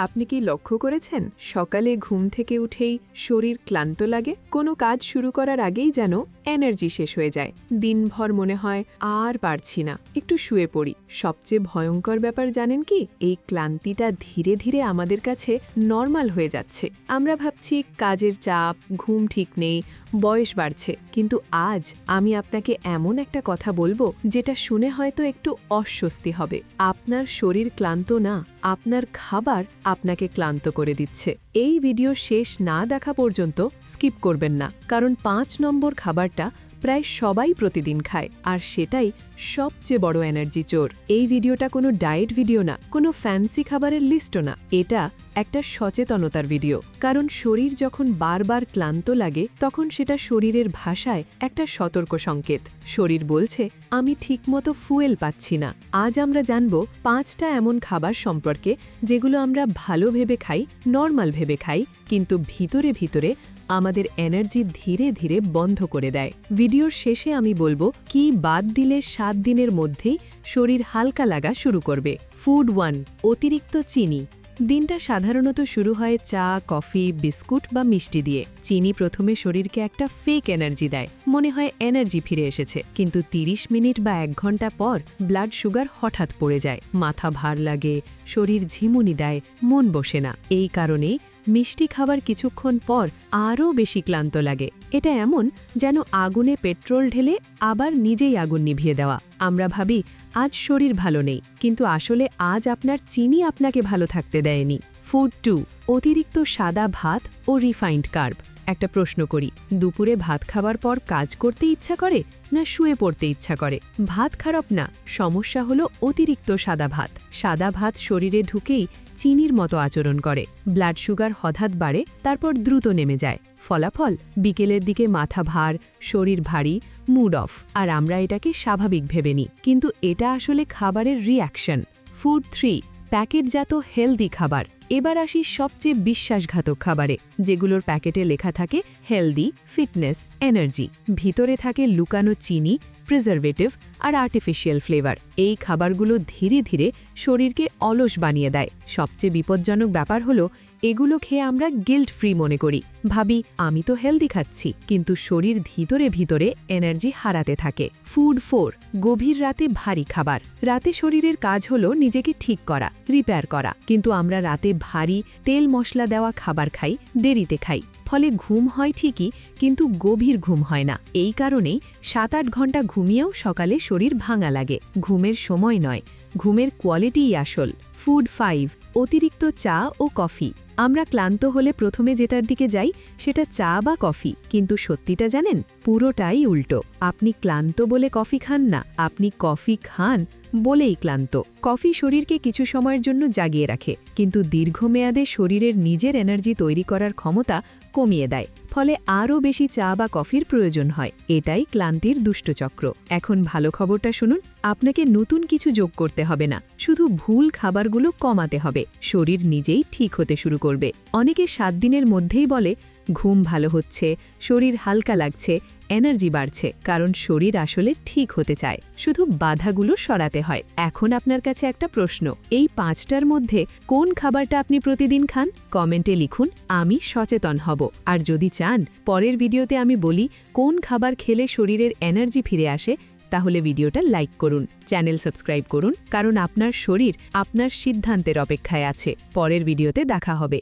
আপনি কি লক্ষ্য করেছেন? সকালে ঘুম থেকে উঠেই শরীর ক্লান্ত লাগে? কোনো কাজ শুরু করার আগেই যেন এনার্জি শেষ হয়ে যায়। দিনভর মনে হয় আর পারছি না। একটু শুয়ে পড়ি। সবচেয়ে ভয়ঙ্কর ব্যাপার জানেন কি? এই ক্লান্তিটা ধীরে ধীরে আমাদের কাছে নর্মাল হয়ে যাচ্ছে। আমরা ভাবছি কাজের চাপ, ঘুম ঠিক নেই, বয়স বাড়ছে। কিন্তু আজ আমি আপনাকে এমন একটা কথা বলব, যেটা শুনে হয়তো একটু অস্বস্তি হবে। আপনার শরীর ক্লান্ত না। আপনার খাবার আপনাকে ক্লান্ত করে দিচ্ছে। এই ভিডিও শেষ না দেখা পর্যন্ত স্কিপ করবেন না। কারণ পাঁচ নম্বর খাবারটা প্রায় সবাই প্রতিদিন খায়, আর সেটাই সবচেয়ে বড় এনার্জি চোর। এই ভিডিওটা কোনো ডায়েট ভিডিও না, কোনো ফ্যান্সি খাবারের লিস্টও না। এটা একটা সচেতনতার ভিডিও কারণ শরীর যখন বারবার ক্লান্ত লাগে, তখন সেটা শরীরের ভাষায় একটা সতর্ক সংকেত। শরীর বলছে, আমি ঠিকমতো ফুয়েল পাচ্ছি না। আজ আমরা জানব পাঁচটা এমন খাবার সম্পর্কে যেগুলো আমরা ভালো ভেবে খাই নর্মাল ভেবে খাই, কিন্তু ভিতরে ভিতরে আমাদের এনার্জি ধীরে ধীরে বন্ধ করে দেয়। ভিডিওর শেষে আমি বলব, কি বাদ দিলে সাত দিনের মধ্যেই শরীর হালকা লাগা শুরু করবে? ফুড ওয়ান, অতিরিক্ত চিনি। দিনটা সাধারণত শুরু হয় চা, কফি, বিস্কুট বা মিষ্টি দিয়ে। চিনি প্রথমে শরীরকে একটা ফেক এনার্জি দেয়, মনে হয় এনার্জি ফিরে এসেছে। কিন্তু ৩০ মিনিট বা এক ঘণ্টা পর ব্লাড সুগার হঠাৎ পড়ে যায়। মাথা ভার লাগে, শরীর ঝিমুনি দেয়, মন বসে না। এই কারণেই মিষ্টি খাবার কিছুক্ষণ পর আরও বেশি ক্লান্ত লাগে। এটা এমন যেন আগুনে পেট্রোল ঢেলে আবার নিজেই আগুন নিভিয়ে দেওয়া। আমরা ভাবি, আজ শরীর ভালো নেই, কিন্তু আসলে আজ আপনার চিনি আপনাকে ভালো থাকতে দেয়নি। ফুড টু, অতিরিক্ত সাদা ভাত ও রিফাইন্ড কার্ব। একটা প্রশ্ন করি, দুপুরে ভাত খাবার পর কাজ করতে ইচ্ছা করে না শুয়ে পড়তে ইচ্ছা করে? ভাত খারাপ না, সমস্যা হলো অতিরিক্ত সাদা ভাত। সাদা ভাত শরীরে ঢুকেই চিনির মতো আচরণ করে। ব্লাড সুগার হঠাৎ বাড়ে, তারপর দ্রুত নেমে যায়। ফলাফল, বিকেলের দিকে মাথা ভার, শরীর ভারী, মুড অফ। আর আমরা এটাকে স্বাভাবিক ভেবে নিই। কিন্তু এটা আসলে খাবারের রিয়াকশন ফুড থ্রি প্যাকেটজাত হেলদি খাবার। এবার আসি সবচেয়ে বিশ্বাসঘাতক খাবারে, যেগুলোর প্যাকেটে লেখা থাকে হেলদি ফিটনেস এনার্জি ভিতরে থাকে লুকানো চিনি প্রিজারভেটিভ আর আর্টিফিশিয়াল ফ্লেভার এই খাবারগুলো ধীরে ধীরে শরীরকে অলস বানিয়ে দেয়। সবচেয়ে বিপজ্জনক ব্যাপার হলো এগুলো খেয়ে আমরা গিল্ট ফ্রি মনে করি। ভাবি, আমি তো হেলদি খাচ্ছি। কিন্তু শরীর ভিতরে ভিতরে এনার্জি হারাতে থাকে। ফুড ফোর গভীর রাতে ভারী খাবার। রাতে শরীরের কাজ হলো নিজেকে ঠিক করা রিপেয়ার করা। কিন্তু আমরা রাতে ভারী, তেল মশলা দেওয়া খাবার খাই, দেরিতে খাই। ফলে ঘুম হয় ঠিকই, কিন্তু গভীর ঘুম হয় না। এই কারণেই সাত আট ঘণ্টা ঘুমিয়েও সকালে শরীর ভাঙা লাগে। ঘুমের সময় নয়, ঘুমের কোয়ালিটিই আসল। ফুড ফাইভ, অতিরিক্ত চা ও কফি। আমরা ক্লান্ত হলে প্রথমে যেটার দিকে যাই, সেটা চা বা কফি। কিন্তু সত্যিটা জানেন? পুরোটাই উল্টো। আপনি ক্লান্ত বলে কফি খান না। আপনি কফি খান বলেই ক্লান্ত। কফি শরীরকে কিছু সময়ের জন্য জাগিয়ে রাখে, কিন্তু দীর্ঘমেয়াদে শরীরের নিজের এনার্জি তৈরি করার ক্ষমতা কমিয়ে দেয়, ফলে আরও বেশি চা বা কফির প্রয়োজন হয়। এটাই ক্লান্তির দুষ্টচক্র। এখন ভালো খবরটা শুনুন, আপনাকে নতুন কিছু যোগ করতে হবে না, শুধু ভুল খাবারগুলো কমাতে হবে, শরীর নিজেই ঠিক হতে শুরু করবে। অনেকে সাত দিনের মধ্যেই বলে, ঘুম ভালো হচ্ছে, শরীর হালকা লাগছে এনার্জি বাড়ছে, কারণ শরীর আসলে ঠিক হতে চায়। শুধু বাধাগুলো সরাতে হয়। এখন আপনার কাছে একটা প্রশ্ন, এই পাঁচটার মধ্যে কোন খাবারটা আপনি প্রতিদিন খান? কমেন্টে লিখুন, আমি সচেতন হব। আর যদি চান, পরের ভিডিওতে আমি বলি কোন খাবার খেলে শরীরের এনার্জি ফিরে আসে, তাহলে ভিডিওটা লাইক করুন, চ্যানেল সাবস্ক্রাইব করুন, কারণ আপনার শরীর আপনার সিদ্ধান্তের অপেক্ষায় আছে। পরের ভিডিওতে দেখা হবে।